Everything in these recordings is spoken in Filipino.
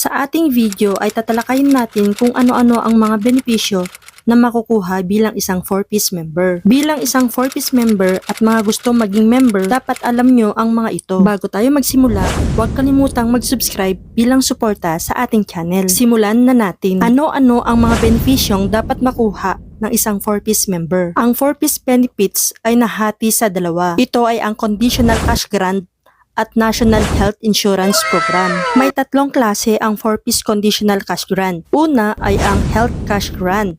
Sa ating video ay tatalakayin natin kung ano-ano ang mga benepisyo na makukuha bilang isang 4-piece member. Bilang isang 4-piece member at mga gusto maging member, dapat alam nyo ang mga ito. Bago tayo magsimula, huwag kalimutang mag-subscribe bilang suporta sa ating channel. Simulan na natin. Ano-ano ang mga benepisyong dapat makuha ng isang 4-piece member. Ang 4-piece benefits ay nahati sa dalawa. Ito ay ang conditional cash grant at National Health Insurance Program. May tatlong klase ang 4-piece conditional cash grant. Una ay ang health cash grant.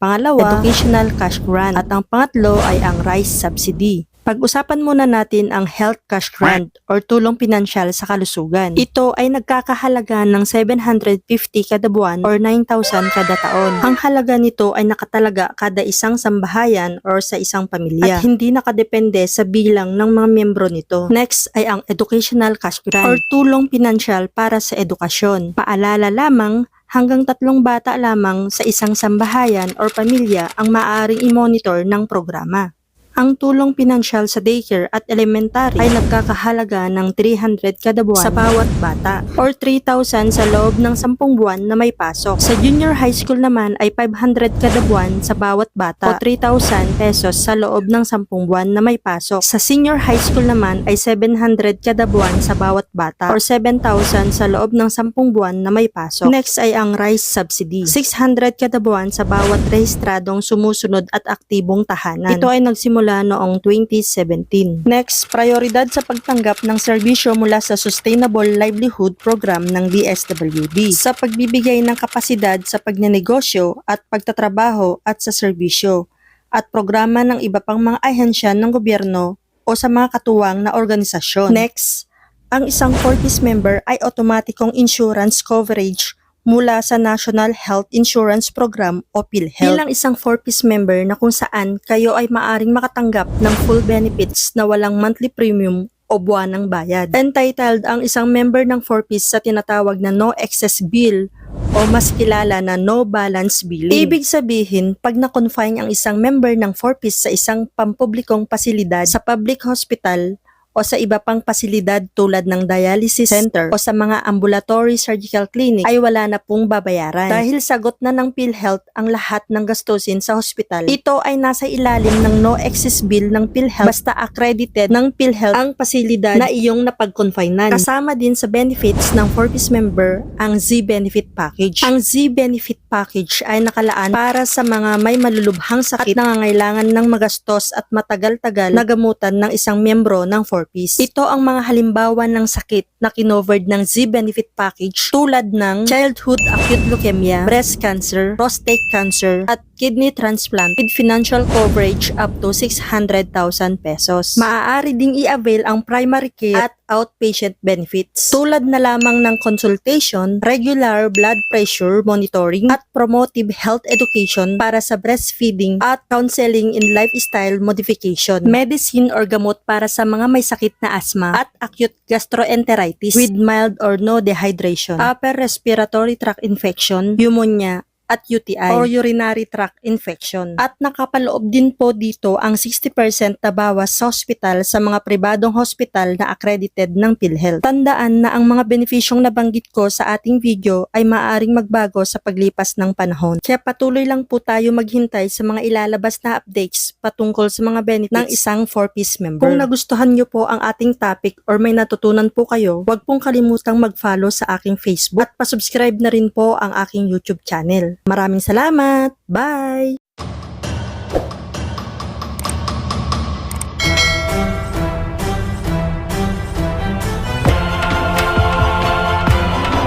Pangalawa, educational cash grant. At ang pangatlo ay ang rice subsidy. Pag-usapan muna natin ang health cash grant or tulong pinansyal sa kalusugan. Ito ay nagkakahalaga ng 750 kada buwan or 9,000 kada taon. Ang halaga nito ay nakatalaga kada isang sambahayan or sa isang pamilya at hindi nakadepende sa bilang ng mga miyembro nito. Next ay ang educational cash grant or tulong pinansyal para sa edukasyon. Paalala lamang hanggang tatlong bata lamang sa isang sambahayan or pamilya ang maaaring i-monitor ng programa. Ang tulong pinansyal sa daycare at elementary ay nagkakahalaga ng 300 kada buwan sa bawat bata or 3,000 sa loob ng 10 buwan na may pasok. Sa junior high school naman ay 500 kada buwan sa bawat bata o 3,000 pesos sa loob ng 10 buwan na may pasok. Sa senior high school naman ay 700 kada buwan sa bawat bata or 7,000 sa loob ng 10 buwan na may pasok. Next ay ang rice subsidy. 600 kada buwan sa bawat rehistradong sumusunod at aktibong tahanan. Ito ay nagsimula noong 2017. Next, prioridad sa pagtanggap ng serbisyo mula sa Sustainable Livelihood Program ng DSWD sa pagbibigay ng kapasidad sa pagnenegosyo at pagtatrabaho at sa serbisyo at programa ng iba pang mga ahensya ng gobyerno o sa mga katuwang na organisasyon. Next, ang isang 4-piece member ay otomatikong insurance coverage mula sa National Health Insurance Program o PhilHealth. Bilang isang 4-piece member na kung saan kayo ay maaring makatanggap ng full benefits na walang monthly premium o buwanang bayad. Entitled ang isang member ng 4-piece sa tinatawag na no excess bill o mas kilala na no balance billing. Ibig sabihin, pag na-confine ang isang member ng 4-piece sa isang pampublikong pasilidad sa public hospital o sa iba pang pasilidad tulad ng dialysis center o sa mga ambulatory surgical clinic ay wala na pong babayaran. Dahil sagot na ng PhilHealth ang lahat ng gastusin sa hospital, ito ay nasa ilalim ng no excess bill ng PhilHealth basta accredited ng PhilHealth ang pasilidad na iyong napag-confinean. Kasama din sa benefits ng 4-piece member ang Z-Benefit Package. Ang Z-Benefit Package ay nakalaan para sa mga may malulubhang sakit at nangangailangan ng magastos at matagal-tagal na gamutan ng isang miyembro ng 4 piece. Ito ang mga halimbawa ng sakit na kinovered ng Z-Benefit Package tulad ng childhood acute leukemia, breast cancer, prostate cancer, at kidney transplant with financial coverage up to 600,000 pesos. Maaari ding i-avail ang primary care at outpatient benefits. Tulad na lamang ng consultation, regular blood pressure monitoring at promotive health education para sa breastfeeding at counseling in lifestyle modification, medicine or gamot para sa mga may sakit na asthma at acute gastroenteritis with mild or no dehydration, upper respiratory tract infection, pneumonia, at UTI or urinary tract infection. At nakapaloob din po dito ang 60% na bawas sa hospital sa mga pribadong hospital na accredited ng PhilHealth. Tandaan na ang mga benepisyong nabanggit ko sa ating video ay maaaring magbago sa paglipas ng panahon. Kaya patuloy lang po tayo maghintay sa mga ilalabas na updates patungkol sa mga benefits ng isang 4-piece member. Kung nagustuhan nyo po ang ating topic or may natutunan po kayo, huwag pong kalimutang mag-follow sa aking Facebook at pasubscribe na rin po ang aking YouTube channel. Maraming salamat! Bye!